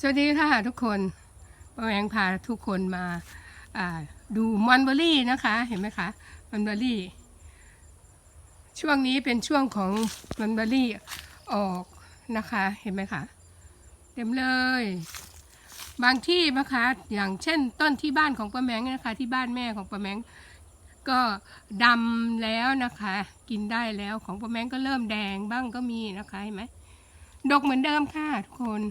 สวัสดีค่ะทุกคนป้าแมงพาทุกคนมาาดูมอนเบอรี่นะคะ เห็นไหมคะมอนเบอรี่ ช่วงนี้เป็นช่วงของมอนเบอรี่ออกนะคะ เห็นไหมคะเต็มเลย บางที่นะคะ อย่างเช่นต้นที่บ้านของป้าแมงนะคะ ที่บ้านแม่ของป้าแมงก็ดำแล้วนะคะ กินได้แล้วของป้าแมงก็เริ่มแดงบ้างก็มีนะคะเห็นไหมดกเหมือนเดิมค่ะทุกคน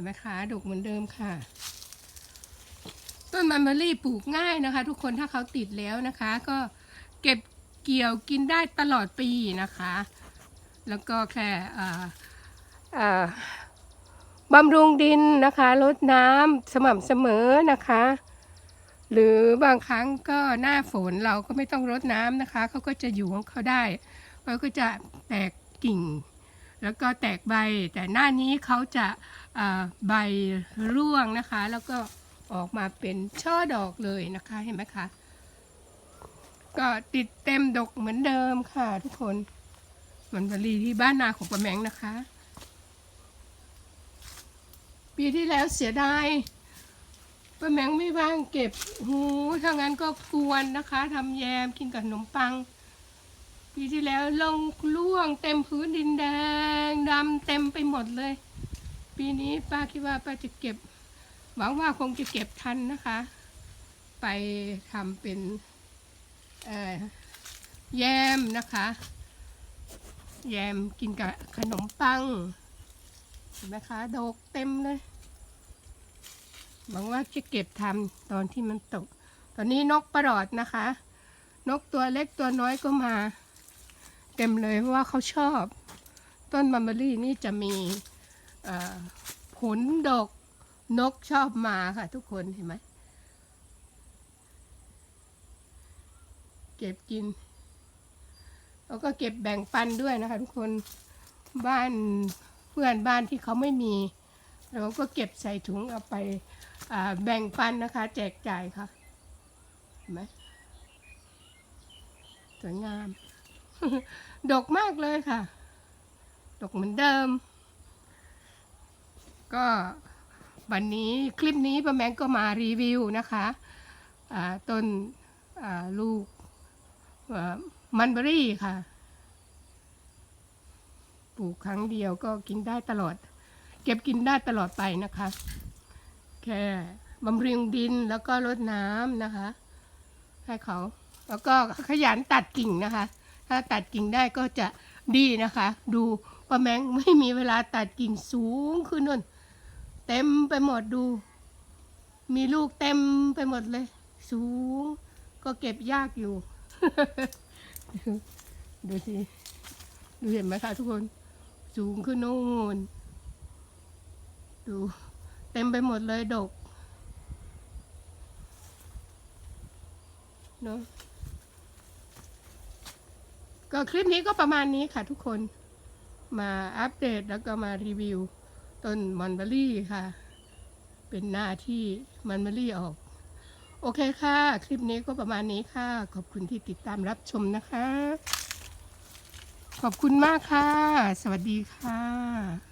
ห็นไหมคะดกเหมือนเดิมค่ะ ต้นมันเบอรี่ปลูกง่ายนะคะ ทุกคนถ้าเขาติดแล้วนะคะ ก็เก็บเกี่ยวกินได้ตลอดปีนะคะ แล้วก็แค่บำรุงดินนะคะลดน้ำสม่ำเสมอนะคะ หรือบางครั้งก็หน้าฝนเราก็ไม่ต้องรดน้ำนะคะเขาก็จะอยู่ของเขาได้เขาก็จะแตกกิ่ง แล้วก็แตกใบแต่หน้านี้เขาจะใบร่วงนะคะ แล้วก็ออกมาเป็นช่อดอกเลยนะคะเห็นไหมคะก็ติดเต็มดกเหมือนเดิมค่ะทุกคนมันบรีที่บ้านนาของประแมงนะคะ ปีที่แล้วเสียดายป้าแมงไม่ว่างเก็บหูถ้างั้นก็กวนนะคะทำแยมกินกับขนมปัง ปีที่แล้วลงล่วงเต็มพื้นดินแดงดำเต็มไปหมดเลย ปีนี้ป้าคิดว่าป้าจะเก็บ หวังว่าคงจะเก็บทันนะคะ ไปทำเป็นแยมนะคะ แยมกินกับขนมปังเห็นไหมคะดกเต็มเลยหวังว่าจะเก็บทำตอนที่มันตก ตอนนี้นกประหลอดนะคะ นกตัวเล็กตัวน้อยก็มา เต็มเลยเพราะว่าเขาชอบ ต้นมัมเบอรี่นี่จะมีผลดกนกชอบมาค่ะ ทุกคนเห็นไหมเก็บกิน แล้วก็เก็บแบ่งปันด้วยนะคะ ทุกคนบ้านเพื่อนบ้านที่เขาไม่มี เราก็เก็บใส่ถุงเอาไปาแบ่งปันนะคะ แจกจ่ายค่ะเห็นไหมสวยงาม ดกมากเลยค่ะ ดกเหมือนเดิม ก็วันนี้คลิปนี้ป้าแมงก็มารีวิวนะคะต้นลูกมันเบอรี่ค่ะ ปลูกครั้งเดียวก็กินได้ตลอด เก็บกินได้ตลอดไปนะคะ แค่บำรุงดินแล้วก็รดน้ำนะคะ ให้เขา แล้วก็ขยันตัดกิ่งนะคะ ถ้าตัดกิ่งได้ก็จะดีนะคะ ดูป้าแมงไม่มีเวลาตัดกิ่งสูงขึ้นนู่น เต็มไปหมดดู มีลูกเต็มไปหมดเลย สูง ก็เก็บยากอยู่ ดูสิ ดูเห็นไหมคะทุกคน สูงขึ้นนู่น ดู เต็มไปหมดเลยดกเนาะ ก็คลิปนี้ก็ประมาณนี้ค่ะทุกคนมาอัปเดตแล้วก็มารีวิว ต้นมอนเบอรี่ค่ะ เป็นหน้าที่มอนเบอรี่ออก โอเคค่ะ คลิปนี้ก็ประมาณนี้ค่ะ ขอบคุณที่ติดตามรับชมนะคะ ขอบคุณมากค่ะ สวัสดีค่ะ